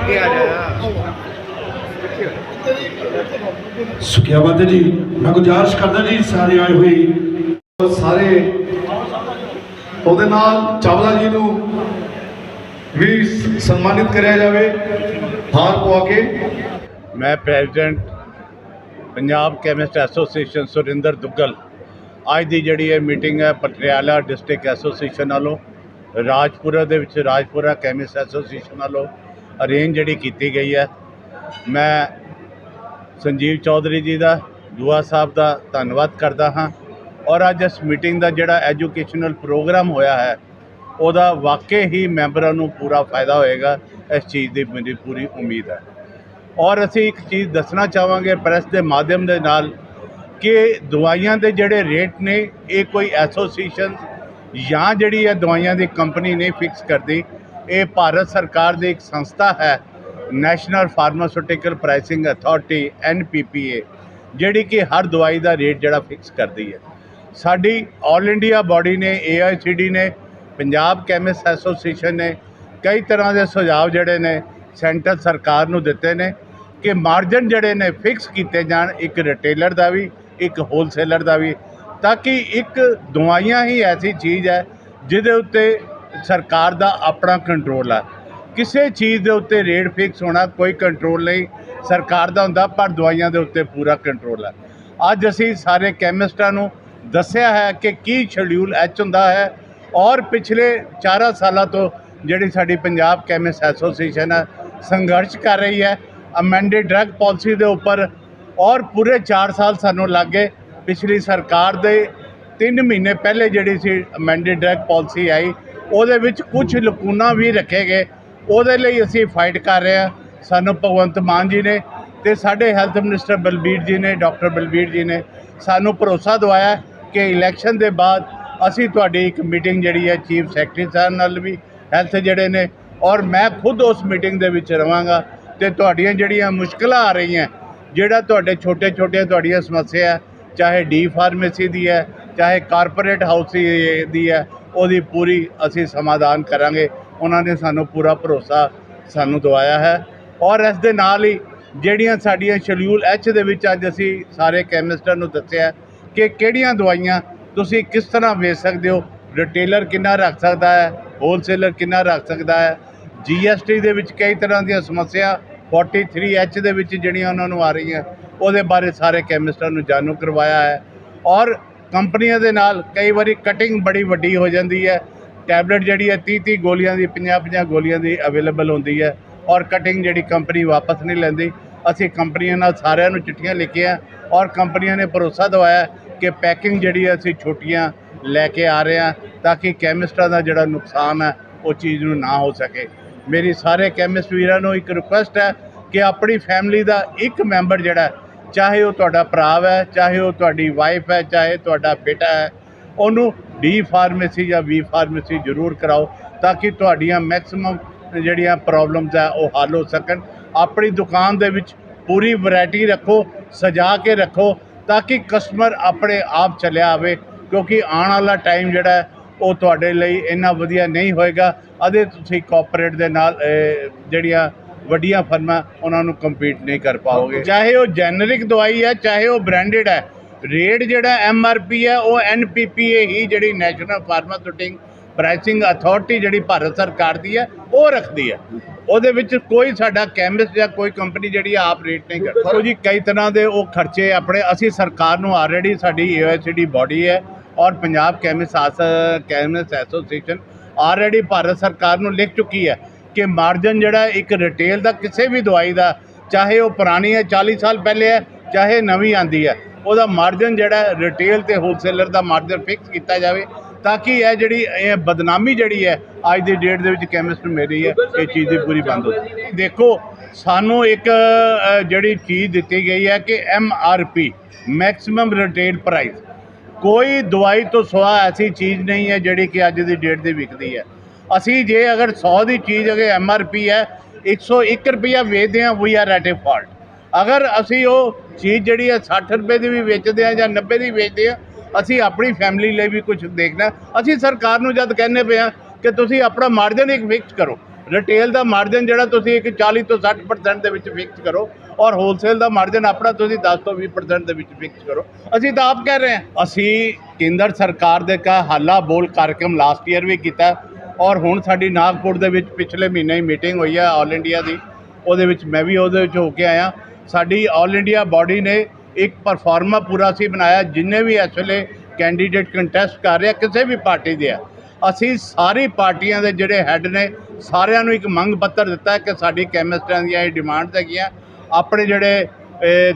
ਅੱਗੇ ਆ ਜਾ ਸੁਖਿਆ ਬਾਤ ਹੈ ਜੀ ਮੈਂ ਗੁਜ਼ਾਰਿਸ਼ ਕਰਦਾ ਜੀ ਸਾਰੇ ਆਏ ਹੋਏ। ਸਾਰੇ ਉਹਦੇ ਨਾਲ ਚਾਵਲਾ ਜੀ ਨੂੰ ਵੀ ਸਨਮਾਨਿਤ ਕਰਿਆ ਜਾਵੇ ਹਾਰ ਪਵਾ ਕੇ। ਮੈਂ president Punjab chemist association Surinder Duggal. ਅੱਜ ਦੀ ਜਿਹੜੀ ਇਹ ਮੀਟਿੰਗ ਹੈ ਪਟਿਆਲਾ ਡਿਸਟ੍ਰਿਕਟ ਐਸੋਸੀਏਸ਼ਨ ਵੱਲੋਂ ਰਾਜਪੁਰਾ ਦੇ ਵਿੱਚ ਰਾਜਪੁਰਾ ਕੈਮਿਸਟ ਐਸੋਸੀਏਸ਼ਨ ਵੱਲੋਂ ਅਰੇਂਜ ਜਿਹੜੀ ਕੀਤੀ ਗਈ ਹੈ। ਮੈਂ ਸੰਜੀਵ ਚੌਧਰੀ ਜੀ ਦਾ ਦੁਆ ਸਾਹਿਬ ਦਾ ਧੰਨਵਾਦ ਕਰਦਾ ਹਾਂ ਔਰ ਅੱਜ ਇਸ ਮੀਟਿੰਗ ਦਾ ਜਿਹੜਾ ਐਜੂਕੇਸ਼ਨਲ ਪ੍ਰੋਗਰਾਮ ਹੋਇਆ ਹੈ, ਉਹਦਾ ਵਾਕਈ ਹੀ ਮੈਂਬਰਾਂ ਨੂੰ ਪੂਰਾ ਫਾਇਦਾ ਹੋਏਗਾ, ਇਸ ਚੀਜ਼ ਦੀ ਮੇਰੀ ਪੂਰੀ ਉਮੀਦ ਹੈ। ਔਰ ਅਸੀਂ ਇੱਕ ਚੀਜ਼ ਦੱਸਣਾ ਚਾਹਾਂਗੇ ਪ੍ਰੈਸ ਦੇ ਮਾਧਿਅਮ ਦੇ ਨਾਲ ਕਿ ਦਵਾਈਆਂ ਦੇ ਜਿਹੜੇ ਰੇਟ ਨੇ, ਇਹ ਕੋਈ ਐਸੋਸੀਏਸ਼ਨ ਜਾਂ ਜਿਹੜੀ ਹੈ ਦਵਾਈਆਂ ਦੀ ਕੰਪਨੀ ਨਹੀਂ ਫਿਕਸ ਕਰਦੀ ਇਹ ਭਾਰਤ ਸਰਕਾਰ ਦੀ ਇੱਕ ਸੰਸਥਾ ਹੈ national pharmaceutical pricing authority NPPA ਜਿਹੜੀ ਕਿ ਹਰ ਦਵਾਈ ਦਾ ਰੇਟ ਜਿਹੜਾ ਫਿਕਸ ਕਰਦੀ ਹੈ। ਸਾਡੀ ਆਲ ਇੰਡੀਆ ਬਾਡੀ ਨੇ ਏਆਈਸੀਡੀ ਨੇ, ਪੰਜਾਬ ਕੈਮਿਸਟ ਐਸੋਸੀਏਸ਼ਨ ਨੇ, ਕਈ ਤਰ੍ਹਾਂ ਦੇ ਸੁਝਾਅ ਜਿਹੜੇ ਨੇ ਸੈਂਟਰ ਸਰਕਾਰ ਨੂੰ ਦਿੱਤੇ ਨੇ ਕਿ ਮਾਰਜਨ ਜਿਹੜੇ ਨੇ ਫਿਕਸ ਕੀਤੇ ਜਾਣ, ਇੱਕ ਰਿਟੇਲਰ ਦਾ ਵੀ, ਇੱਕ ਹੋਲਸੇਲਰ ਦਾ ਵੀ, ਤਾਂ ਕਿ ਇੱਕ ਦਵਾਈਆਂ ਹੀ ਐਸੀ ਚੀਜ਼ ਹੈ ਜਿਹਦੇ ਉੱਤੇ ਸਰਕਾਰ ਦਾ ਆਪਣਾ ਕੰਟਰੋਲ ਹੈ ਕਿਸੇ ਚੀਜ਼ ਦੇ ਉੱਤੇ ਰੇਟ ਫਿਕਸ ਹੋਣਾ ਕੋਈ ਕੰਟਰੋਲ ਨਹੀਂ। ਸਰਕਾਰ ਦਾ ਹੁੰਦਾ, ਪਰ ਦਵਾਈਆਂ ਦੇ ਉੱਤੇ ਪੂਰਾ ਕੰਟਰੋਲ ਹੈ ਅੱਜ ਅਸੀਂ ਸਾਰੇ ਕੈਮਿਸਟਾਂ ਨੂੰ ਦੱਸਿਆ ਹੈ ਕਿ ਕੀ ਸ਼ਡਿਊਲ ਐਚ ਹੁੰਦਾ ਹੈ। ਔਰ ਪਿਛਲੇ 4 ਸਾਲਾਂ ਤੋਂ ਜਿਹੜੀ ਸਾਡੀ ਪੰਜਾਬ ਕੈਮਿਸਟ ਐਸੋਸੀਏਸ਼ਨ ਹੈ ਸੰਘਰਸ਼ ਕਰ ਰਹੀ ਹੈ। ਅਮੈਂਡਡ ਡਰੱਗ ਪਾਲਿਸੀ ਦੇ ਉੱਪਰ। ਔਰ ਪੂਰੇ 4 ਸਾਲ ਸਾਨੂੰ ਲੱਗੇ ਪਿਛਲੀ ਸਰਕਾਰ ਦੇ। 3 ਮਹੀਨੇ ਪਹਿਲੇ ਜਿਹੜੀ ਸੀ ਅਮੈਂਡਡ ਡਰੱਗ ਪਾਲਿਸੀ ਆਈ ਉਹਦੇ ਵਿੱਚ ਕੁਝ ਲਕੂਨਾ ਵੀ ਰੱਖੇ ਗਏ। ਉਹਦੇ ਲਈ ਅਸੀਂ ਫਾਈਟ ਕਰ ਰਹੇ ਹਾਂ। ਸਾਨੂੰ ਭਗਵੰਤ ਮਾਨ ਜੀ ਨੇ ਤੇ ਸਾਡੇ ਹੈਲਥ ਮਿਨਿਸਟਰ ਬਲਬੀਰ ਜੀ ਨੇ ਡਾਕਟਰ ਬਲਬੀਰ ਜੀ ਨੇ ਸਾਨੂੰ ਭਰੋਸਾ ਦਵਾਇਆ ਕਿ ਇਲੈਕਸ਼ਨ ਦੇ ਬਾਅਦ ਅਸੀਂ ਤੁਹਾਡੀ ਇੱਕ ਮੀਟਿੰਗ ਜਿਹੜੀ ਹੈ ਚੀਫ ਸੈਕਟਰੀ ਸਾਹਿਬ ਨਾਲ ਵੀ ਹੈਲਥ ਜਿਹੜੇ ਨੇ ਔਰ ਮੈਂ ਖੁਦ ਉਸ ਮੀਟਿੰਗ ਦੇ ਵਿੱਚ ਰਵਾਂਗਾ ਤੇ ਤੁਹਾਡੀਆਂ ਜਿਹੜੀਆਂ ਮੁਸ਼ਕਲਾਂ ਆ ਰਹੀਆਂ, ਜਿਹੜਾ ਤੁਹਾਡੇ ਛੋਟੇ ਛੋਟੇ ਤੁਹਾਡੀਆਂ ਸਮੱਸਿਆ ਚਾਹੇ ਡੀ ਫਾਰਮੇਸੀ ਦੀ ਹੈ, ਚਾਹੇ ਕਾਰਪੋਰੇਟ ਹਾਊਸ ਦੀ ਹੈ ਉਹਦੀ ਪੂਰੀ ਅਸੀਂ ਸਮਾਧਾਨ ਕਰਾਂਗੇ। ਉਹਨਾਂ ਨੇ ਸਾਨੂੰ ਪੂਰਾ ਭਰੋਸਾ ਸਾਨੂੰ ਦਵਾਇਆ ਹੈ। ਔਰ ਇਸ ਦੇ ਨਾਲ ਹੀ ਜਿਹੜੀਆਂ ਸਾਡੀਆਂ ਸ਼ਡਿਊਲ ਐਚ ਦੇ ਵਿੱਚ ਅੱਜ ਅਸੀਂ ਸਾਰੇ ਕੈਮਿਸਟਾਂ ਨੂੰ ਦੱਸਿਆ ਕਿ ਕਿਹੜੀਆਂ ਦਵਾਈਆਂ ਤੁਸੀਂ ਕਿਸ ਤਰ੍ਹਾਂ ਵੇਚ ਸਕਦੇ ਹੋ ਰਿਟੇਲਰ ਕਿੰਨਾ ਰੱਖ ਸਕਦਾ ਹੈ ਹੋਲਸੇਲਰ ਕਿੰਨਾ ਰੱਖ ਸਕਦਾ ਹੈ ਜੀਐਸਟੀ ਦੇ ਵਿੱਚ ਕਈ ਤਰ੍ਹਾਂ ਦੀਆਂ ਸਮੱਸਿਆ 43H ਦੇ ਵਿੱਚ ਜਿਹੜੀਆਂ ਉਹਨਾਂ ਨੂੰ ਆ ਰਹੀਆਂ, ਉਹਦੇ ਬਾਰੇ ਸਾਰੇ ਕੈਮਿਸਟਾਂ ਨੂੰ ਜਾਣੂ ਕਰਵਾਇਆ ਹੈ। ਔਰ ਕੰਪਨੀਆਂ ਦੇ ਨਾਲ ਕਈ ਵਾਰੀ ਕਟਿੰਗ ਬੜੀ ਵੱਡੀ ਹੋ ਜਾਂਦੀ ਹੈ। ਟੈਬਲੇਟ ਜਿਹੜੀ ਹੈ 30 30 ਗੋਲੀਆਂ ਦੀ 50 50 ਗੋਲੀਆਂ ਦੀ ਅਵੇਲੇਬਲ ਹੁੰਦੀ ਹੈ ਔਰ ਕਟਿੰਗ ਜਿਹੜੀ ਕੰਪਨੀ ਵਾਪਸ ਨਹੀਂ ਲੈਂਦੀ। ਅਸੀਂ ਕੰਪਨੀਆਂ ਨਾਲ ਸਾਰਿਆਂ ਨੂੰ ਚਿੱਠੀਆਂ ਲਿਖੀਆਂ ਔਰ ਕੰਪਨੀਆਂ ਨੇ ਭਰੋਸਾ ਦਵਾਇਆ ਕਿ ਪੈਕਿੰਗ ਜਿਹੜੀ ਹੈ, ਅਸੀਂ ਛੋਟੀਆਂ ਲੈ ਕੇ ਆ ਰਹੇ ਹਾਂ ਤਾਂ ਕਿ ਕੈਮਿਸਟਾਂ ਦਾ ਜਿਹੜਾ ਨੁਕਸਾਨ ਹੈ, ਉਹ ਚੀਜ਼ ਨੂੰ ਨਾ ਹੋ ਸਕੇ। ਮੇਰੀ ਸਾਰੇ ਕੈਮਿਸਟ ਵੀਰਾਂ ਨੂੰ ਇੱਕ ਰਿਕੁਐਸਟ ਹੈ ਕਿ ਆਪਣੀ ਫੈਮਿਲੀ ਦਾ ਇੱਕ ਮੈਂਬਰ ਜਿਹੜਾ ਚਾਹੇ ਉਹ ਤੁਹਾਡਾ ਭਰਾ ਹੈ, ਚਾਹੇ ਉਹ ਤੁਹਾਡੀ ਵਾਈਫ ਹੈ, ਚਾਹੇ ਤੁਹਾਡਾ ਬੇਟਾ ਹੈ, ਉਹਨੂੰ ਡੀ ਫਾਰਮੇਸੀ ਜਾਂ ਵੀ ਫਾਰਮੇਸੀ ਜ਼ਰੂਰ ਕਰਾਓ ਤਾਂ ਕਿ ਤੁਹਾਡੀਆਂ ਮੈਕਸਿਮਮ ਜਿਹੜੀਆਂ ਪ੍ਰੋਬਲਮਸ ਹੈ, ਉਹ ਹੱਲ ਹੋ ਸਕਣ। ਆਪਣੀ ਦੁਕਾਨ ਦੇ ਵਿੱਚ ਪੂਰੀ ਵੈਰਾਈਟੀ ਰੱਖੋ, ਸਜਾ ਕੇ ਰੱਖੋ ਤਾਂ ਕਿ ਕਸਟਮਰ ਆਪਣੇ ਆਪ ਚੱਲਿਆ ਆਵੇ, ਕਿਉਂਕਿ ਆਉਣ ਵਾਲਾ ਟਾਈਮ ਜਿਹੜਾ ਉਹ ਤੁਹਾਡੇ ਲਈ ਇੰਨਾ ਵਧੀਆ ਨਹੀਂ ਹੋਏਗਾ। ਅਦੇ ਤੁਸੀਂ ਕਾਰਪੋਰੇਟ ਦੇ ਨਾਲ ਜਿਹੜੀਆਂ ਵੱਡੀਆਂ ਫਰਮਾਂ ਉਹਨਾਂ ਨੂੰ ਕੰਪੀਟ ਨਹੀਂ ਕਰ ਪਾਓਗੇ। ਚਾਹੇ ਉਹ ਜੈਨਰਿਕ ਦਵਾਈ ਹੈ, ਚਾਹੇ ਉਹ ਬ੍ਰਾਂਡਡ ਹੈ ਰੇਟ ਜਿਹੜਾ ਐਮ ਆਰ ਪੀ ਹੈ, ਉਹ ਐਨ ਪੀ ਪੀ ਏ ਹੀ ਜਿਹੜੀ ਨੈਸ਼ਨਲ ਫਾਰਮਾਸਿਊਟਿਕ ਪ੍ਰਾਈਸਿੰਗ ਅਥਾਰਟੀ ਜਿਹੜੀ ਭਾਰਤ ਸਰਕਾਰ ਦੀ ਹੈ, ਉਹ ਰੱਖਦੀ ਹੈ। ਉਹਦੇ ਵਿੱਚ ਕੋਈ ਸਾਡਾ ਕੈਮਿਸਟ ਜਾਂ ਕੋਈ ਕੰਪਨੀ ਜਿਹੜੀ ਆ, ਆਪ ਰੇਟ ਨਹੀਂ ਕਰਦੀ। ਦੇਖੋ ਜੀ, ਕਈ ਤਰ੍ਹਾਂ ਦੇ ਉਹ ਖਰਚੇ ਆਪਣੇ, ਅਸੀਂ ਸਰਕਾਰ ਨੂੰ ਆਲਰੇਡੀ ਸਾਡੀ A O S D body ਹੈ ਔਰ Punjab chemist chemist association already Bharat ਸਰਕਾਰ ਨੂੰ ਲਿਖ ਚੁੱਕੀ ਹੈ। ਕਿ ਮਾਰਜਨ ਜਿਹੜਾ ਇੱਕ ਰਿਟੇਲ ਦਾ, ਕਿਸੇ ਵੀ ਦਵਾਈ ਦਾ, ਚਾਹੇ ਉਹ ਪੁਰਾਣੀ ਹੈ 40 ਸਾਲ ਪਹਿਲੇ ਹੈ, ਚਾਹੇ ਨਵੀਂ ਆਂਦੀ ਹੈ, ਉਹਦਾ ਮਾਰਜਨ ਜਿਹੜਾ ਰਿਟੇਲ ਤੇ ਹੋਲਸੇਲਰ ਦਾ ਮਾਰਜਨ ਫਿਕਸ ਕੀਤਾ ਜਾਵੇ, ਤਾਂ ਕਿ ਇਹ ਜਿਹੜੀ, ਇਹ ਬਦਨਾਮੀ ਜਿਹੜੀ ਹੈ, ਅੱਜ ਦੀ ਡੇਟ ਦੇ ਵਿੱਚ ਕੈਮਿਸਟ ਨੂੰ ਮਿਲ ਰਹੀ ਹੈ, ਇਹ ਚੀਜ਼ ਦੀ ਪੂਰੀ ਬੰਦ ਹੋ ਦੇਖੋ, ਸਾਨੂੰ ਇੱਕ ਜਿਹੜੀ ਚੀਜ਼ ਦਿੱਤੀ ਗਈ ਹੈ ਕਿ M R P maximum retail price ਕੋਈ ਦਵਾਈ ਤੋਂ ਸਿਵਾ ਐਸੀ ਚੀਜ਼ ਨਹੀਂ ਹੈ ਜਿਹੜੀ ਕਿ ਅੱਜ ਦੀ ਡੇਟ ਤੇ ਵਿਕਦੀ ਹੈ। ਅਸੀਂ ਜੇ ਅਗਰ 100 ਦੀ ਚੀਜ਼ ਅਗੇ ਐਮ ਆਰ ਪੀ ਹੈ 101 ਰੁਪਿਆ ਵੇਚਦੇ ਹਾਂ we are at a fault ਅਗਰ ਅਸੀਂ ਉਹ ਚੀਜ਼ ਜਿਹੜੀ ਹੈ 60 ਰੁਪਏ ਦੀ ਵੀ ਵੇਚਦੇ ਹਾਂ ਜਾਂ 90 ਦੀ ਵੇਚਦੇ ਹਾਂ, ਅਸੀਂ ਆਪਣੀ ਫੈਮਿਲੀ ਲਈ ਵੀ ਕੁਝ ਦੇਖਣਾ ਅਸੀਂ ਸਰਕਾਰ ਨੂੰ ਜਦ ਕਹਿੰਦੇ ਪਏ ਹਾਂ ਕਿ ਤੁਸੀਂ ਆਪਣਾ ਮਾਰਜਨ ਇੱਕ ਫਿਕਸ ਕਰੋ। ਰਿਟੇਲ ਦਾ ਮਾਰਜਨ ਜਿਹੜਾ ਤੁਸੀਂ ਇੱਕ 40 ਤੋਂ 60% ਦੇ ਵਿੱਚ ਫਿਕਸ ਕਰੋ ਔਰ ਹੋਲਸੇਲ ਦਾ ਮਾਰਜਨ ਆਪਣਾ ਤੁਸੀਂ 10 ਤੋਂ 20% ਦੇ ਵਿੱਚ ਫਿਕਸ ਕਰੋ। ਅਸੀਂ ਤਾਂ ਆਪ ਕਹਿ ਰਹੇ ਹਾਂ। ਅਸੀਂ ਕੇਂਦਰ ਸਰਕਾਰ ਦੇ ਕਾ ਹਾਲਾ ਬੋਲ ਕਾਰਜਕ੍ਰਮ ਲਾਸਟ ਈਅਰ ਵੀ ਕੀਤਾ। ਔਰ ਹੁਣ ਸਾਡੀ ਨਾਗਪੁਰ ਦੇ ਵਿੱਚ ਪਿਛਲੇ ਮਹੀਨੇ ਹੀ ਮੀਟਿੰਗ ਹੋਈ ਹੈ ਆਲ ਇੰਡੀਆ ਦੀ। ਉਹਦੇ ਵਿੱਚ ਮੈਂ ਵੀ ਉਹਦੇ ਵਿੱਚ ਹੋ ਕੇ ਆਇਆ। ਸਾਡੀ ਆਲ ਇੰਡੀਆ ਬਾਡੀ ਨੇ ਇੱਕ ਪਰਫਾਰਮਾ ਪੂਰਾ ਸੀ ਬਣਾਇਆ, ਜਿੰਨੇ ਵੀ ਇਸ ਵੇਲੇ ਕੈਂਡੀਡੇਟ ਕੰਟੈਸਟ ਕਰ ਰਿਹਾ, ਕਿਸੇ ਵੀ ਪਾਰਟੀ ਦੇ ਆ। ਅਸੀਂ ਸਾਰੀ ਪਾਰਟੀਆਂ ਦੇ ਜਿਹੜੇ ਹੈੱਡ ਨੇ, ਸਾਰਿਆਂ ਨੂੰ ਇੱਕ ਮੰਗ ਪੱਤਰ ਦਿੱਤਾ ਕਿ ਸਾਡੀ ਕੈਮਿਸਟਰਾਂ ਦੀਆਂ ਇਹ ਡਿਮਾਂਡਸ ਹੈਗੀਆਂ। ਆਪਣੇ ਜਿਹੜੇ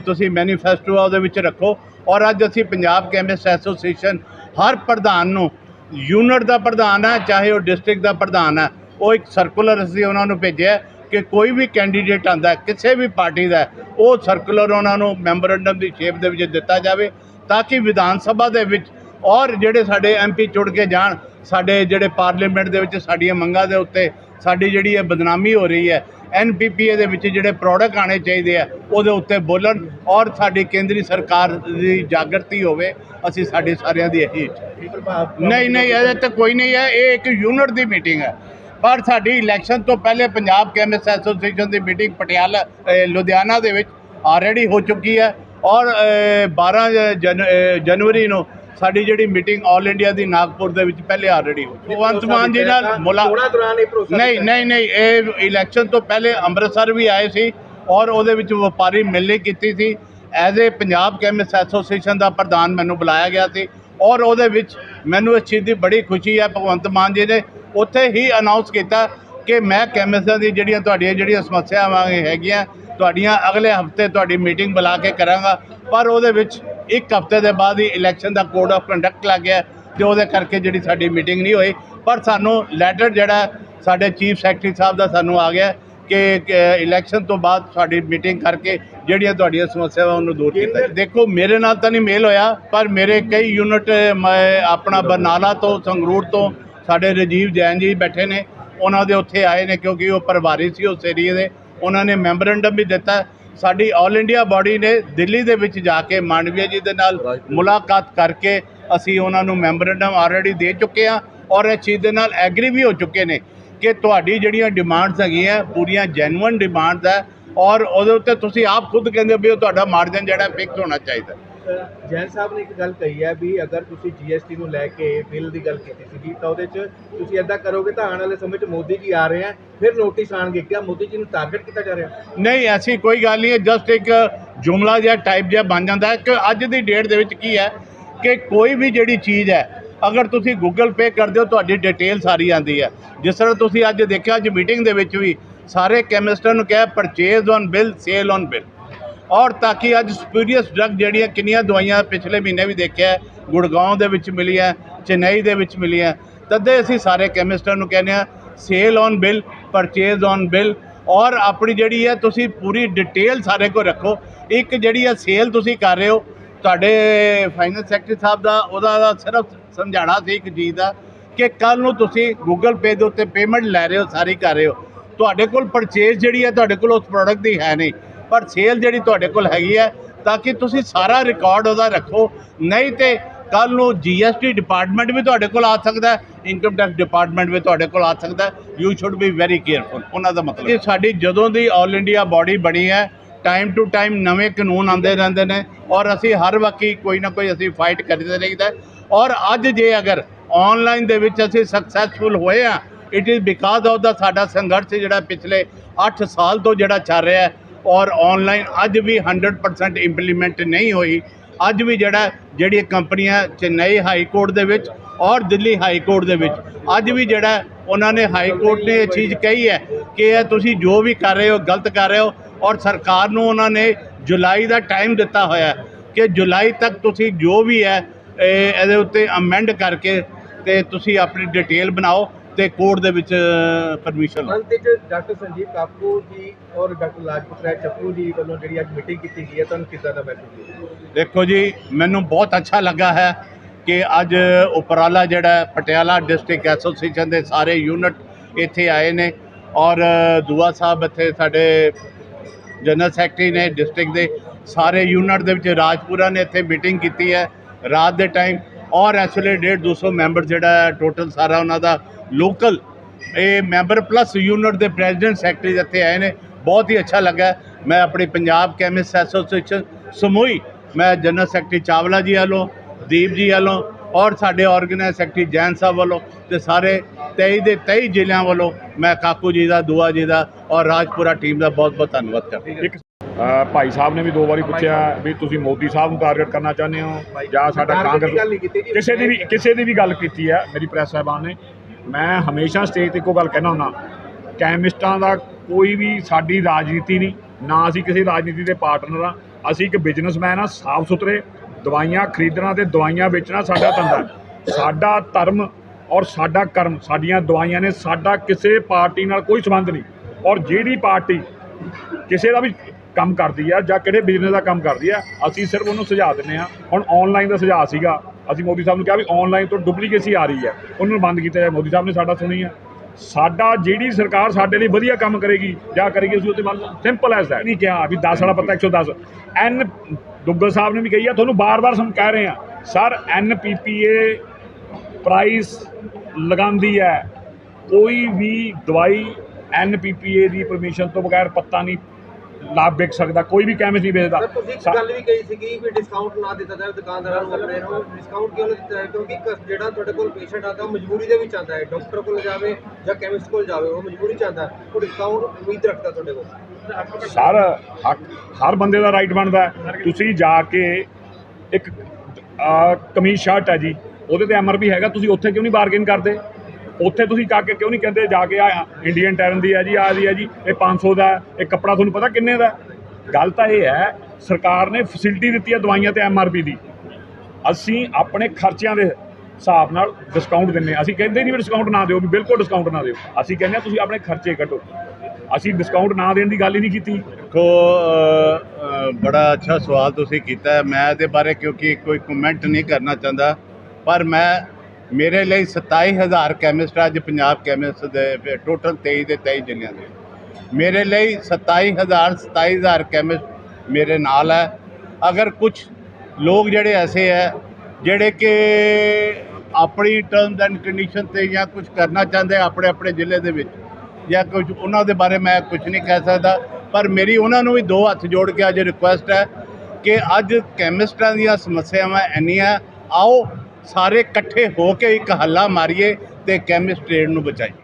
ਤੁਸੀਂ ਮੈਨੀਫੈਸਟੋ ਆ ਉਹਦੇ ਵਿੱਚ ਰੱਖੋ। ਔਰ ਅੱਜ ਅਸੀਂ ਪੰਜਾਬ ਕੈਮਿਸਟ ਐਸੋਸੀਏਸ਼ਨ ਹਰ ਪ੍ਰਧਾਨ ਨੂੰ ਯੂਨਿਟ ਦਾ ਪ੍ਰਧਾਨ ਹੈ, ਚਾਹੇ ਉਹ ਡਿਸਟ੍ਰਿਕਟ ਦਾ ਪ੍ਰਧਾਨ ਹੈ, ਉਹ ਇੱਕ ਸਰਕੂਲਰ ਅਸੀਂ ਉਹਨਾਂ ਨੂੰ ਭੇਜਿਆ ਕਿ ਕੋਈ ਵੀ ਕੈਂਡੀਡੇਟ ਆਂਦਾ ਕਿਸੇ ਵੀ ਪਾਰਟੀ ਦਾ ਉਹ ਸਰਕੂਲਰ ਉਹਨਾਂ ਨੂੰ ਮੈਮੋਰੰਡਮ ਦੀ ਸ਼ੇਪ ਦੇ ਵਿੱਚ ਦਿੱਤਾ ਜਾਵੇ ਤਾਂ ਕਿ ਵਿਧਾਨ ਸਭਾ ਦੇ ਵਿੱਚ ਔਰ ਜਿਹੜੇ ਸਾਡੇ ਐਮਪੀ ਚੁਣ ਕੇ ਜਾਣ, ਸਾਡੇ ਜਿਹੜੇ ਪਾਰਲੀਮੈਂਟ ਦੇ ਵਿੱਚ ਸਾਡੀਆਂ ਮੰਗਾਂ ਦੇ ਉੱਤੇ ਸਾਡੀ ਜਿਹੜੀ ਇਹ ਬਦਨਾਮੀ ਹੋ ਰਹੀ ਹੈ ਐਨਪੀਪੀਏ ਦੇ ਵਿੱਚ ਜਿਹੜੇ ਪ੍ਰੋਡਕਟ ਆਣੇ ਚਾਹੀਦੇ ਆ ਉਹਦੇ ਉੱਤੇ ਬੋਲਣ ਔਰ ਸਾਡੀ ਕੇਂਦਰੀ ਸਰਕਾਰ ਦੀ ਜਾਗਰਤੀ ਹੋਵੇ ਅਸੀਂ ਸਾਡੇ ਸਾਰਿਆਂ ਦੀ ਇਹੀ ਨਹੀਂ ਨਹੀਂ ਇਹਦੇ ਤੇ ਕੋਈ ਨਹੀਂ ਹੈ ਇਹ ਇੱਕ ਯੂਨਿਟ ਦੀ ਮੀਟਿੰਗ ਹੈ। ਪਰ ਸਾਡੀ ਇਲੈਕਸ਼ਨ ਤੋਂ ਪਹਿਲੇ ਪੰਜਾਬ ਕੈਮਿਸਟ ਐਸੋਸੀਏਸ਼ਨ ਦੀ ਮੀਟਿੰਗ ਪਟਿਆਲਾ ਲੁਧਿਆਣਾ ਦੇ ਵਿੱਚ ਆਲਰੇਡੀ ਹੋ ਚੁੱਕੀ ਹੈ ਔਰ ਅ, 12 ਜਨ ਜਨਵਰੀ ਨੂੰ ਸਾਡੀ ਜਿਹੜੀ ਮੀਟਿੰਗ ਆਲ ਇੰਡੀਆ ਦੀ ਨਾਗਪੁਰ ਦੇ ਵਿੱਚ ਪਹਿਲੇ ਆਲਰੇਡੀ ਹੋ ਚੁੱਕੀ ਭਗਵੰਤ ਮਾਨ ਜੀ ਨਾਲ ਮੁਲਾ ਭਰੋਸਾ ਨਹੀਂ ਨਹੀਂ ਨਹੀਂ ਇਹ ਇਲੈਕਸ਼ਨ ਤੋਂ ਪਹਿਲੇ ਅੰਮ੍ਰਿਤਸਰ ਵੀ ਆਏ ਸੀ ਔਰ ਉਹਦੇ ਵਿੱਚ ਵਪਾਰੀ ਮਿਲਣੀ ਕੀਤੀ ਸੀ। As a Punjab chemist association ਦਾ ਪ੍ਰਧਾਨ ਮੈਨੂੰ ਬੁਲਾਇਆ ਗਿਆ ਸੀ ਔਰ ਉਹਦੇ ਵਿੱਚ ਮੈਨੂੰ ਇਸ ਚੀਜ਼ ਦੀ ਬੜੀ ਖੁਸ਼ੀ ਹੈ ਭਗਵੰਤ ਮਾਨ ਜੀ ਨੇ ਉੱਥੇ ਹੀ ਅਨਾਉਂਸ ਕੀਤਾ ਕਿ ਮੈਂ ਕੈਮਿਸਟਾਂ ਦੀ ਜਿਹੜੀਆਂ ਤੁਹਾਡੀਆਂ ਜਿਹੜੀਆਂ ਸਮੱਸਿਆਵਾਂ ਹੈਗੀਆਂ ਤੁਹਾਡੀਆਂ ਅਗਲੇ ਹਫ਼ਤੇ ਤੁਹਾਡੀ ਮੀਟਿੰਗ ਬੁਲਾ ਕੇ ਕਰਾਂਗਾ। ਪਰ ਉਹਦੇ ਵਿੱਚ ਇੱਕ ਹਫ਼ਤੇ ਦੇ ਬਾਅਦ ਹੀ ਇਲੈਕਸ਼ਨ ਦਾ ਕੋਡ ਆਫ ਕੰਡਕਟ ਲੱਗ ਗਿਆ ਤੇ ਉਹਦੇ ਕਰਕੇ ਜਿਹੜੀ ਸਾਡੀ ਮੀਟਿੰਗ ਨਹੀਂ ਹੋਈ। ਪਰ ਸਾਨੂੰ ਲੈਟਰ ਜਿਹੜਾ ਸਾਡੇ ਚੀਫ ਸੈਕਟਰੀ ਸਾਹਿਬ ਦਾ ਸਾਨੂੰ ਆ ਗਿਆ ਕਿ ਇਲੈਕਸ਼ਨ ਤੋਂ ਬਾਅਦ ਸਾਡੀ ਮੀਟਿੰਗ ਕਰਕੇ ਜਿਹੜੀਆਂ ਤੁਹਾਡੀਆਂ ਸਮੱਸਿਆਵਾਂ ਉਹਨੂੰ ਦੂਰ ਕੀਤਾ। ਦੇਖੋ ਮੇਰੇ ਨਾਲ ਤਾਂ ਨਹੀਂ ਮੇਲ ਹੋਇਆ ਪਰ ਮੇਰੇ ਕਈ ਯੂਨਿਟ ਮੈਂ ਆਪਣਾ ਬਰਨਾਲਾ ਤੋਂ ਸੰਗਰੂਰ ਤੋਂ ਸਾਡੇ ਰਜੀਵ ਜੈਨ ਜੀ ਬੈਠੇ ਨੇ। ਉਹਨਾਂ ਦੇ ਉੱਥੇ ਆਏ ਨੇ ਕਿਉਂਕਿ ਉਹ ਪ੍ਰਭਾਰੀ ਸੀ ਉਸ ਏਰੀਏ ਦੇ। ਉਹਨਾਂ ਨੇ ਮੈਮੋਰੰਡਮ ਵੀ ਦਿੱਤਾ। ਸਾਡੀ ਆਲ ਇੰਡੀਆ ਬਾਡੀ ਨੇ ਦਿੱਲੀ ਦੇ ਵਿੱਚ ਜਾ ਕੇ ਮਾਂਡਵੀਆ ਜੀ ਦੇ ਨਾਲ ਮੁਲਾਕਾਤ ਕਰਕੇ ਅਸੀਂ ਉਹਨਾਂ ਨੂੰ ਮੈਮੋਰੰਡਮ ਆਲਰੇਡੀ ਦੇ ਚੁੱਕੇ ਹਾਂ ਔਰ ਇਹ ਚੀਜ਼ ਦੇ ਨਾਲ ਐਗਰੀ ਵੀ ਹੋ ਚੁੱਕੇ ਨੇ ਕਿ ਤੁਹਾਡੀ ਜਿਹੜੀਆਂ ਡਿਮਾਂਡਸ ਹੈਗੀਆਂ ਪੂਰੀਆਂ ਜੈਨੂਇਨ ਡਿਮਾਂਡਸ ਹੈ ਔਰ ਉਹਦੇ ਉੱਤੇ ਤੁਸੀਂ ਆਪ ਖੁਦ ਕਹਿੰਦੇ ਹੋ ਵੀ ਉਹ ਤੁਹਾਡਾ ਮਾਰਜਨ ਜਿਹੜਾ ਫਿਕਸ ਹੋਣਾ ਚਾਹੀਦਾ। ਜੈਨ ਸਾਹਿਬ ਨੇ ਇੱਕ ਗੱਲ ਕਹੀ ਹੈ ਵੀ ਅਗਰ ਤੁਸੀਂ ਜੀਐਸਟੀ ਨੂੰ ਲੈ ਕੇ ਬਿੱਲ ਦੀ ਗੱਲ ਕੀਤੀ ਸੀਗੀ, ਤਾਂ ਉਹਦੇ 'ਚ ਤੁਸੀਂ ਐਦਾਂ ਕਰੋਗੇ ਤਾਂ ਆਉਣ ਵਾਲੇ ਸਮੇਂ 'ਚ ਮੋਦੀ ਜੀ ਆ ਰਹੇ ਆ ਫਿਰ ਨੋਟਿਸ ਆਣਗੇ ਕਿਆ ਮੋਦੀ ਜੀ ਨੂੰ ਟਾਰਗੇਟ ਕੀਤਾ ਜਾ ਰਿਹਾ ਨਹੀਂ, ਐਸੀ ਕੋਈ ਗੱਲ ਨਹੀਂ ਹੈ ਜਸਟ ਇੱਕ ਜੁਮਲਾ ਜਿਹਾ ਟਾਈਪ ਜਿਹਾ ਬਣ ਜਾਂਦਾ ਹੈ। ਕਿ ਅੱਜ ਦੀ ਡੇਟ ਦੇ ਵਿੱਚ ਕੀ ਹੈ ਕਿ ਕੋਈ ਵੀ ਜਿਹੜੀ ਚੀਜ਼ ਹੈ, ਅਗਰ ਤੁਸੀਂ ਗੂਗਲ ਪੇ ਕਰਦੇ ਹੋ, ਤੁਹਾਡੀ ਡਿਟੇਲ ਸਾਰੀ ਆਂਦੀ ਹੈ। ਜਿਸ ਤਰ੍ਹਾਂ ਤੁਸੀਂ ਅੱਜ ਦੇਖਿਆ, ਅੱਜ ਮੀਟਿੰਗ ਦੇ ਵਿੱਚ ਵੀ ਸਾਰੇ ਕੈਮਿਸਟਰ ਨੂੰ ਕਿਹਾ purchase on bill sale on bill ਔਰ ਤਾਂ ਕਿ ਅੱਜ ਸਪੀਰੀਅਸ ਡਰੱਗ ਜਿਹੜੀਆਂ ਕਿੰਨੀਆਂ ਦਵਾਈਆਂ ਪਿਛਲੇ ਮਹੀਨੇ ਵੀ ਦੇਖਿਆ ਗੁੜਗਾਉਂ ਦੇ ਵਿੱਚ ਮਿਲੀਆਂ ਚੇਨਈ ਦੇ ਵਿੱਚ ਮਿਲੀਆਂ ਤਦੇ ਅਸੀਂ ਸਾਰੇ ਕੈਮਿਸਟਾਂ ਨੂੰ ਕਹਿੰਦੇ ਆ sale on bill purchase on bill ਔਰ ਆਪਣੀ ਜਿਹੜੀ ਹੈ ਤੁਸੀਂ ਪੂਰੀ ਡਿਟੇਲ ਸਾਰੇ ਕੋ ਰੱਖੋ। ਇੱਕ ਜਿਹੜੀ ਹੈ ਸੇਲ ਤੁਸੀਂ ਕਰ ਰਹੇ ਹੋ, ਤੁਹਾਡੇ ਫਾਈਨੈਂਸ ਸੈਕਟਰੀ ਸਾਹਿਬ ਦਾ, ਉਹਦਾ ਸਿਰਫ ਸਮਝਾਣਾ ਸੀ ਇੱਕ ਚੀਜ਼ ਦਾ ਕਿ ਕੱਲ ਨੂੰ ਤੁਸੀਂ ਗੂਗਲ ਪੇ ਦੇ ਉੱਤੇ ਪੇਮੈਂਟ ਲੈ ਰਹੇ ਹੋ, ਸਾਰੀ ਕਰ ਰਹੇ ਹੋ। ਤੁਹਾਡੇ ਕੋਲ ਪਰਚੇਜ਼ ਜਿਹੜੀ ਹੈ, ਤੁਹਾਡੇ ਕੋਲ ਉਸ ਪ੍ਰੋਡਕਟ ਦੀ ਹੈ ਨਹੀਂ। ਪਰ ਸੇਲ ਜਿਹੜੀ ਤੁਹਾਡੇ ਕੋਲ ਹੈਗੀ ਹੈ, ਤਾਂ ਕਿ ਤੁਸੀਂ ਸਾਰਾ ਰਿਕਾਰਡ ਉਹਦਾ ਰੱਖੋ। ਨਹੀਂ ਤੇ ਕੱਲ ਨੂੰ ਜੀਐਸਟੀ ਡਿਪਾਰਟਮੈਂਟ ਵੀ ਤੁਹਾਡੇ ਕੋਲ ਆ ਸਕਦਾ ਇਨਕਮ ਟੈਕਸ ਡਿਪਾਰਟਮੈਂਟ ਵੀ ਤੁਹਾਡੇ ਕੋਲ ਆ ਸਕਦਾ you should be very careful ਉਹਨਾਂ ਦਾ ਮਤਲਬ ਇਹ ਸਾਡੀ ਜਦੋਂ ਦੀ ਆਲ ਇੰਡੀਆ ਬਾਡੀ ਬਣੀ ਹੈ ਟਾਈਮ ਟੂ ਟਾਈਮ ਨਵੇਂ ਕਾਨੂੰਨ ਆਉਂਦੇ ਰਹਿੰਦੇ ਨੇ ਔਰ ਅਸੀਂ ਹਰ ਵਕਤ ਕੋਈ ਨਾ ਕੋਈ ਅਸੀਂ ਫਾਈਟ ਕਰਦੇ ਰਹੀਦਾ ਔਰ ਅੱਜ ਜੇ ਅਗਰ ਆਨਲਾਈਨ ਦੇ ਵਿੱਚ ਅਸੀਂ ਸਕਸੈਸਫੁਲ ਹੋਏ ਆ ਇਟ ਇਜ਼ ਬਿਕਾਜ਼ ਆਫ ਦਾ ਸਾਡਾ ਸੰਘਰਸ਼ ਜਿਹੜਾ ਪਿਛਲੇ 8 ਸਾਲ ਤੋਂ ਜਿਹੜਾ ਚੱਲ ਰਿਹਾ ਹੈ। ਔਰ ਆਨਲਾਈਨ ਅੱਜ ਵੀ 100% ਇੰਪਲੀਮੈਂਟ ਨਹੀਂ ਹੋਈ। ਅੱਜ ਵੀ ਜਿਹੜਾ, ਜਿਹੜੀਆਂ ਕੰਪਨੀਆਂ ਚੇਨਈ ਹਾਈ ਕੋਰਟ ਦੇ ਵਿੱਚ ਔਰ ਦਿੱਲੀ ਹਾਈ ਕੋਰਟ ਦੇ ਵਿੱਚ, ਅੱਜ ਵੀ ਜਿਹੜਾ ਉਹਨਾਂ ਨੇ ਹਾਈ ਕੋਰਟ ਨੇ ਇਹ ਚੀਜ਼ ਕਹੀ ਹੈ ਕਿ ਇਹ ਤੁਸੀਂ ਜੋ ਵੀ ਕਰ ਰਹੇ ਹੋ, ਗਲਤ ਕਰ ਰਹੇ ਹੋ ਔਰ ਸਰਕਾਰ ਨੂੰ ਉਹਨਾਂ ਨੇ ਜੁਲਾਈ ਦਾ ਟਾਈਮ ਦਿੱਤਾ ਹੋਇਆ ਕਿ ਜੁਲਾਈ ਤੱਕ ਤੁਸੀਂ ਜੋ ਵੀ ਹੈ ਇਹਦੇ ਉੱਤੇ ਅਮੈਂਡ ਕਰਕੇ ਤੇ ਤੁਸੀਂ ਆਪਣੀ ਡਿਟੇਲ ਬਣਾਓ। ਤੇ ਕੋਰਟ ਦੇ ਵਿੱਚ ਪਰਮਿਸ਼ਨ ਲਓ। ਅੰਤ ਵਿੱਚ ਡਾਕਟਰ ਸੰਜੀਵ ਕਾਕੂ ਜੀ ਔਰ ਡਾਕਟਰ ਲਾਜਪਤ ਰਾਏ ਚੱਪੂ ਜੀ ਵੱਲੋਂ ਜਿਹੜੀ ਅੱਜ ਮੀਟਿੰਗ ਕੀਤੀ ਗਈ ਹੈ ਤੁਹਾਨੂੰ ਕਿੱਦਾਂ ਦਾ ਮਹਿਸੂਸ ਦੇਖੋ ਜੀ ਮੈਨੂੰ ਬਹੁਤ ਅੱਛਾ ਲੱਗਾ ਹੈ ਕਿ ਅੱਜ ਉਪਰਾਲਾ ਜਿਹੜਾ ਪਟਿਆਲਾ ਡਿਸਟ੍ਰਿਕਟ ਐਸੋਸੀਏਸ਼ਨ ਦੇ ਸਾਰੇ ਯੂਨਿਟ ਇੱਥੇ ਆਏ ਨੇ ਔਰ ਦੁਆ ਸਾਹਿਬ ਇੱਥੇ ਸਾਡੇ ਜਨਰਲ ਸੈਕਟਰੀ ਨੇ ਡਿਸਟ੍ਰਿਕਟ ਦੇ ਸਾਰੇ ਯੂਨਿਟ ਦੇ ਵਿੱਚ ਰਾਜਪੁਰਾ ਨੇ ਇੱਥੇ ਮੀਟਿੰਗ ਕੀਤੀ ਹੈ ਰਾਤ ਦੇ ਟਾਈਮ ਔਰ ਇਸ ਵੇਲੇ 150 200 ਮੈਂਬਰ ਜਿਹੜਾ ਟੋਟਲ ਸਾਰਾ ਉਹਨਾਂ ਦਾ ਲੋਕਲ ਇਹ ਮੈਂਬਰ ਪਲੱਸ ਯੂਨਿਟ ਦੇ ਪ੍ਰੈਜ਼ੀਡੈਂਟ ਸੈਕਟਰੀ ਇੱਥੇ ਆਏ ਨੇ। ਬਹੁਤ ਹੀ ਅੱਛਾ ਲੱਗਾ। ਮੈਂ ਆਪਣੀ ਪੰਜਾਬ ਕੈਮਿਸਟ ਐਸੋਸੀਏਸ਼ਨ ਸਮੂਹੀ ਮੈਂ ਜਨਰਲ ਸੈਕਟਰੀ ਚਾਵਲਾ ਜੀ ਵੱਲੋਂ ਦੀਪ ਜੀ ਵੱਲੋਂ ਔਰ ਸਾਡੇ ਆਰਗੇਨਾਈਜ਼ ਸੈਕਟਰੀ ਜੈਨ ਸਾਹਿਬ ਵੱਲੋਂ ਤੇ ਸਾਰੇ 23 ਦੇ 23 ਜ਼ਿਲ੍ਹਿਆਂ ਵੱਲੋਂ ਮੈਂ ਕਾਕੂ ਜੀ ਦਾ ਦੁਆ ਜੀ ਦਾ ਔਰ ਰਾਜਪੁਰਾ ਟੀਮ ਦਾ ਬਹੁਤ ਬਹੁਤ ਧੰਨਵਾਦ ਕਰਦਾ ਭਾਈ ਸਾਹਿਬ ਨੇ ਵੀ ਦੋ ਵਾਰੀ ਪੁੱਛਿਆ ਵੀ ਤੁਸੀਂ ਮੋਦੀ ਸਾਹਿਬ ਨੂੰ ਟਾਰਗੇਟ ਕਰਨਾ ਚਾਹੁੰਦੇ ਹੋ ਜਾਂ ਸਾਡਾ ਕਾਂਗਰਸ। ਕਿਸੇ ਦੀ ਵੀ ਕਿਸੇ ਦੀ ਵੀ ਗੱਲ ਕੀਤੀ ਹੈ ਮੇਰੀ ਪ੍ਰੈਸ ਸਾਹਿਬਾਨ ਨੇ। ਮੈਂ ਹਮੇਸ਼ਾ ਸਟੇਜ ਤੇ ਇੱਕੋ ਗੱਲ ਕਹਿਣਾ ਹੁੰਦਾ, ਕੈਮਿਸਟਾਂ ਦਾ ਕੋਈ ਵੀ ਸਾਡੀ ਰਾਜਨੀਤੀ ਨਹੀਂ, ਨਾ ਅਸੀਂ ਕਿਸੇ ਰਾਜਨੀਤੀ ਦੇ ਪਾਰਟਨਰ ਆ ਅਸੀਂ ਇੱਕ ਬਿਜ਼ਨਸਮੈਨ ਆ ਸਾਫ਼ ਸੁਥਰੇ ਦਵਾਈਆਂ ਖਰੀਦਣਾ ਤੇ ਦਵਾਈਆਂ ਵੇਚਣਾ ਸਾਡਾ ਧੰਦਾ ਸਾਡਾ ਧਰਮ ਔਰ ਸਾਡਾ ਕਰਮ, ਸਾਡੀਆਂ ਦਵਾਈਆਂ ਨੇ ਸਾਡਾ ਕਿਸੇ ਪਾਰਟੀ ਨਾਲ ਕੋਈ ਸੰਬੰਧ ਨਹੀਂ। ਔਰ ਜਿਹੜੀ ਪਾਰਟੀ ਕਿਸੇ ਦਾ ਵੀ ਕੰਮ ਕਰਦੀ ਆ ਜਾਂ ਕਿਹੜੇ ਬਿਜ਼ਨਸ ਦਾ ਕੰਮ ਕਰਦੀ ਆ, ਅਸੀਂ ਸਿਰਫ ਉਹਨੂੰ ਸੁਝਾਅ ਦਿੰਨੇ ਆ ਹੁਣ ਆਨਲਾਈਨ ਦਾ ਸੁਝਾਅ ਸੀਗਾ ਅਸੀਂ ਮੋਦੀ ਸਾਹਿਬ ਨੂੰ ਕਿਹਾ ਵੀ ਆਨਲਾਈਨ ਤੋਂ ਡੁਪਲੀਕੇਸੀ ਆ ਰਹੀ ਹੈ। ਉਹਨਾਂ ਨੂੰ ਬੰਦ ਕੀਤਾ ਜਾਏ। ਮੋਦੀ ਸਾਹਿਬ ਨੇ ਸਾਡਾ ਸੁਣੀ ਹੈ। ਸਾਡਾ ਜਿਹੜੀ ਸਰਕਾਰ ਸਾਡੇ ਲਈ ਵਧੀਆ ਕੰਮ ਕਰੇਗੀ, ਜਾਂ ਕਰੇਗੀ ਅਸੀਂ ਉਹਦੇ ਵੱਲ ਸਿੰਪਲ ਐਸ ਦੈਟ ਨਹੀਂ ਕਿਹਾ ਵੀ 10 ਵਾਲਾ ਪੱਤਾ 110 ਐਨ ਦੁੱਗਲ ਸਾਹਿਬ ਨੇ ਵੀ ਕਹੀ ਆ, ਤੁਹਾਨੂੰ ਬਾਰ-ਬਾਰ ਸਮ ਕਹਿ ਰਹੇ ਆ ਸਰ ਐਨਪੀਪੀਏ ਪ੍ਰਾਈਸ ਲਗਾਉਂਦੀ ਹੈ। ਕੋਈ ਵੀ ਦਵਾਈ ਐਨਪੀਪੀਏ ਦੀ ਪਰਮਿਸ਼ਨ ਤੋਂ ਬਗੈਰ ਪੱਤਾ ਨਹੀਂ ਲਾਭ ਵਿਕ ਸਕਦਾ ਕੋਈ ਵੀ ਕੈਮਿਸਟ ਨਹੀਂ ਵੇਚਦਾ। ਤੁਸੀਂ ਸਾ- ਗੱਲ ਵੀ ਕਹੀ ਸੀਗੀ ਵੀ ਡਿਸਕਾਊਂਟ ਨਾ ਦਿੱਤਾ ਜਾਵੇ ਦੁਕਾਨਦਾਰਾਂ ਨੂੰ ਆਪਣੇ ਨੂੰ। ਡਿਸਕਾਊਂਟ ਕਿਉਂ ਨਹੀਂ ਦਿੱਤਾ ਜਾਵੇ? ਕਿਉਂਕਿ ਕਸ- ਜਿਹੜਾ ਤੁਹਾਡੇ ਕੋਲ ਪੇਸ਼ੈਂਟ ਉਹ ਮਜਬੂਰੀ ਦੇ ਵਿੱਚ ਆਉਂਦਾ ਹੈ। ਡਾਕਟਰ ਕੋਲ ਜਾਵੇ ਜਾਂ ਕੈਮਿਸਟ ਕੋਲ ਜਾਵੇ ਉਹ ਮਜਬੂਰੀ ਚ ਆਉਂਦਾ ਹੈ। ਉਹ ਡਿਸਕਾਊਂਟ ਉਮੀਦ ਰੱਖਦਾ ਤੁਹਾਡੇ ਕੋਲ। ਸਰ ਹੱਕ ਹਰ ਬੰਦੇ ਦਾ ਰਾਈਟ ਬਣਦਾ ਹੈ। ਤੁਸੀਂ ਜਾ ਕੇ ਇੱਕ ਅਹ, ਕਮੀਜ਼ ਸ਼ਰਟ ਹੈ ਜੀ ਉਹਦੇ ਤੇ ਐਮਆਰਪੀ ਹੈਗਾ ਤੁਸੀਂ ਉੱਥੇ ਕਿਉਂ ਨਹੀਂ ਬਾਰਗੇਨ ਕਰਦੇ? ਉੱਥੇ ਤੁਸੀਂ ਜਾ ਕੇ ਕਿਉਂ ਨਹੀਂ ਕਹਿੰਦੇ ਜਾ ਕੇ ਆ ਇੰਡੀਅਨ ਟੈਰਨ ਦੀ ਹੈ ਜੀ ਆ ਦੀ ਹੈ ਜੀ, ਇਹ 500 ਦਾ ਇਹ ਕੱਪੜਾ ਤੁਹਾਨੂੰ ਪਤਾ ਕਿੰਨੇ ਦਾ ਗੱਲ ਤਾਂ ਇਹ ਹੈ, ਸਰਕਾਰ ਨੇ ਫੈਸਿਲਿਟੀ ਦਿੱਤੀ ਹੈ ਦਵਾਈਆਂ ਤੇ ਐਮਆਰਪੀ ਦੀ। ਅਸੀਂ ਆਪਣੇ ਖਰਚਿਆਂ ਦੇ ਹਿਸਾਬ ਨਾਲ ਡਿਸਕਾਊਂਟ ਦਿੰਨੇ ਹਾਂ। ਅਸੀਂ ਕਹਿੰਦੇ ਨਹੀਂ ਵੀ ਡਿਸਕਾਊਂਟ ਨਾ ਦਿਓ, ਵੀ ਬਿਲਕੁਲ ਡਿਸਕਾਊਂਟ ਨਾ ਦਿਓ। ਅਸੀਂ ਕਹਿੰਦੇ ਹਾਂ ਤੁਸੀਂ ਆਪਣੇ ਖਰਚੇ ਕੱਢੋ। ਅਸੀਂ ਡਿਸਕਾਊਂਟ ਨਾ ਦੇਣ ਦੀ ਗੱਲ ਹੀ ਨਹੀਂ ਕੀਤੀ। ਦੇਖੋ ਬੜਾ ਅੱਛਾ ਸਵਾਲ ਤੁਸੀਂ ਕੀਤਾ ਮੈਂ ਇਹਦੇ ਬਾਰੇ ਕਿਉਂਕਿ ਕੋਈ ਕਮੈਂਟ ਨਹੀਂ ਕਰਨਾ ਚਾਹੁੰਦਾ। ਪਰ ਮੈਂ ਮੇਰੇ ਲਈ 27000 ਕੈਮਿਸਟ ਅੱਜ ਪੰਜਾਬ ਕੈਮਿਸਟ ਦੇ ਟੋਟਲ 23 ਦੇ 23 ਜ਼ਿਲ੍ਹਿਆਂ ਦੇ। ਮੇਰੇ ਲਈ 27000 27000 ਕੈਮਿਸਟ ਮੇਰੇ ਨਾਲ ਹੈ ਅਗਰ ਕੁਝ ਲੋਕ ਜਿਹੜੇ ਐਸੇ ਹੈ ਜਿਹੜੇ ਕਿ ਆਪਣੀ ਟਰਮਸ ਐਂਡ ਕੰਡੀਸ਼ਨ ਤੇ ਜਾਂ ਕੁਝ ਕਰਨਾ ਚਾਹੁੰਦੇ ਆਪਣੇ ਆਪਣੇ ਜ਼ਿਲ੍ਹੇ ਦੇ ਵਿੱਚ, ਜਾਂ ਕੁਝ ਉਹਨਾਂ ਦੇ ਬਾਰੇ ਮੈਂ ਕੁਝ ਨਹੀਂ ਕਹਿ ਸਕਦਾ, ਪਰ ਮੇਰੀ ਉਹਨਾਂ ਨੂੰ ਵੀ ਦੋ ਹੱਥ ਜੋੜ ਕੇ ਅੱਜ ਰਿਕੁਐਸਟ ਹੈ ਕਿ ਅੱਜ ਕੈਮਿਸਟਾਂ ਦੀਆਂ ਸਮੱਸਿਆਵਾਂ ਇੰਨੀਆਂ ਆਓ ਸਾਰੇ ਇਕੱਠੇ ਹੋ ਕੇ ਇੱਕ ਹੱਲਾ ਮਾਰੀਏ ਤੇ ਕੈਮਿਸਟ ਟ੍ਰੇਡ ਨੂੰ ਬਚਾਈਏ।